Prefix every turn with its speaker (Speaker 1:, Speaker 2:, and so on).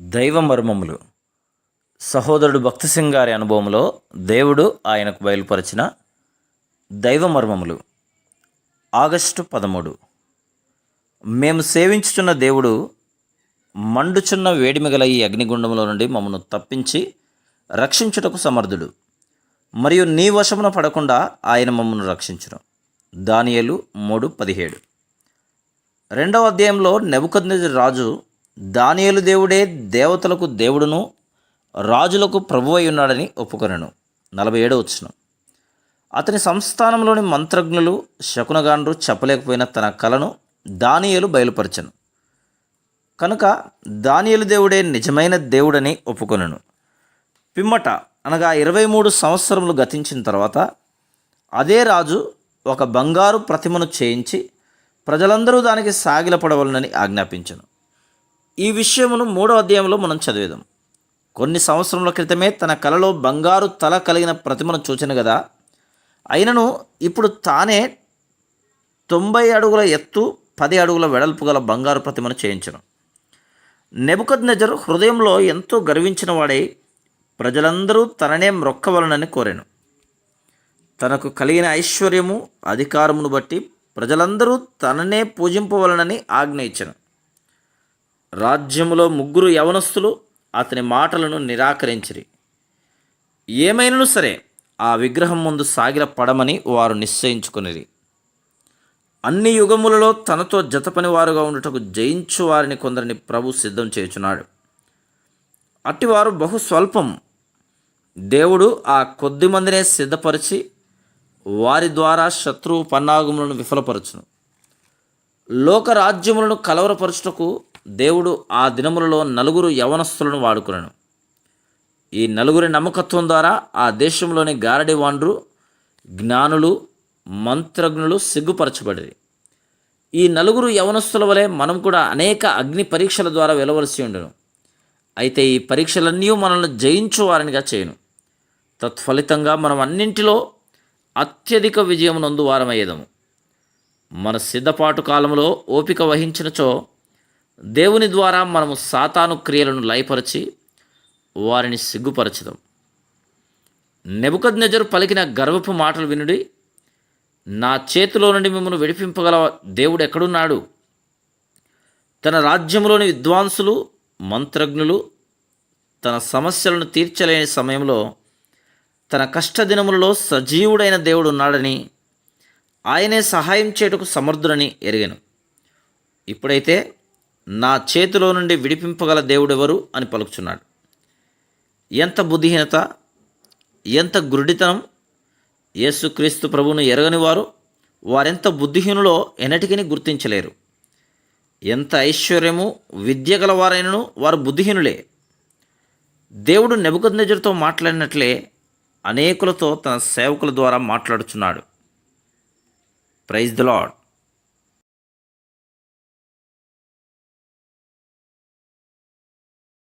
Speaker 1: దైవ మర్మములు. సహోదరుడు భక్తి సింగ్ గారి అనుభవంలో దేవుడు ఆయనకు బయలుపరిచిన దైవ మర్మములు. ఆగస్టు పదమూడు. మేము సేవించుచున్న దేవుడు మండుచున్న వేడిమిగల ఈ అగ్నిగుండంలో నుండి మమ్మను తప్పించి రక్షించుటకు సమర్థుడు. మరియు నీ వశమున పడకుండా ఆయన మమ్మను రక్షించును. దానియలు మూడు పదిహేడు. రెండవ అధ్యాయంలో నెబుకద్ రాజు దానియలు దేవుడే దేవతలకు దేవుడును రాజులకు ప్రభువై ఉన్నాడని ఒప్పుకొనెను. నలభై ఏడో వచ్చిన అతని సంస్థానంలోని మంత్రజ్ఞులు శకునగాండ్రు చెప్పలేకపోయిన తన కలను దానియలు బయలుపరచను. కనుక దానియలు దేవుడే నిజమైన దేవుడని ఒప్పుకొనెను. పిమ్మట అనగా ఇరవై మూడు సంవత్సరములు గతించిన తర్వాత అదే రాజు ఒక బంగారు ప్రతిమను చేయించి ప్రజలందరూ దానికి సాగిలపడవలనని ఆజ్ఞాపించను. ఈ విషయమును మూడో అధ్యాయంలో మనం చదివేదాం. కొన్ని సంవత్సరముల క్రితమే తన కలలో బంగారు తల కలిగిన ప్రతిమను చూచను కదా అయినను ఇప్పుడు తానే తొంభై అడుగుల ఎత్తు పది అడుగుల వెడల్పు గల బంగారు ప్రతిమను చేయించను. నెబుకద్ నెజర్ హృదయంలో ఎంతో గర్వించిన వాడై ప్రజలందరూ తననే మొక్కవలనని కోరాను. తనకు కలిగిన ఐశ్వర్యము అధికారమును బట్టి ప్రజలందరూ తననే పూజింపవలనని ఆజ్ఞ ఇచ్చాను. రాజ్యములో ముగ్గురు యవనస్తులు అతని మాటలను నిరాకరించిరి. ఏమైనను సరే ఆ విగ్రహం ముందు సాగిల పడమని వారు నిశ్చయించుకునిరి. అన్ని యుగములలో తనతో జతపని వారుగా ఉండుటకు జయించు వారిని కొందరిని ప్రభు సిద్ధం చేయుచున్నాడు. అట్టివారు బహు స్వల్పం. దేవుడు ఆ కొద్ది మందినే సిద్ధపరిచి వారి ద్వారా శత్రువు పన్నాగములను విఫలపరచును. లోక రాజ్యములను కలవరపరచుటకు దేవుడు ఆ దినములలో నలుగురు యవనస్తులను వాడుకున్నాను ఈ నలుగురి నమ్మకత్వం ద్వారా ఆ దేశంలోని గారడివాండ్రు జ్ఞానులు మంత్రజ్ఞులు సిగ్గుపరచబడి ఈ నలుగురు యవనస్తుల వలె మనం కూడా అనేక అగ్ని పరీక్షల ద్వారా వెలవలసి ఉండను. అయితే ఈ పరీక్షలన్నీ మనల్ని జయించువారనిగా చేయను. తత్ఫలితంగా మనం అన్నింటిలో అత్యధిక విజయం నందు వారమయ్యేదము. మన సిద్ధపాటు కాలంలో ఓపిక వహించినచో దేవుని ద్వారా మనము సాతాను క్రియలను లయపరిచి వారిని సిగ్గుపరచదాం. నెబుకద్ పలికిన గర్వపు మాటలు వినుడి నా చేతిలో నుండి మిమ్మల్ని విడిపింపగల దేవుడు ఎక్కడున్నాడు? తన రాజ్యంలోని విద్వాంసులు మంత్రజ్ఞులు తన సమస్యలను తీర్చలేని సమయంలో తన కష్టదినములలో సజీవుడైన దేవుడు ఉన్నాడని ఆయనే సహాయం చేయుటకు సమర్థుడని ఎరిగాను. ఇప్పుడైతే నా చేతిలో నుండి విడిపింపగల దేవుడెవరు అని పలుకుచున్నాడు. ఎంత బుద్ధిహీనత ఎంత గురుడితనం యేసుక్రీస్తు ప్రభువును ఎరగని వారు వారెంత బుద్ధిహీనులో ఎన్నటికీ గుర్తించలేరు. ఎంత ఐశ్వర్యము విద్య గలవారైనను వారు బుద్ధిహీనులే. దేవుడు నెబుకద్నెజర్తో మాట్లాడినట్లే అనేకులతో తన సేవకుల ద్వారా మాట్లాడుచున్నాడు. Praise the lord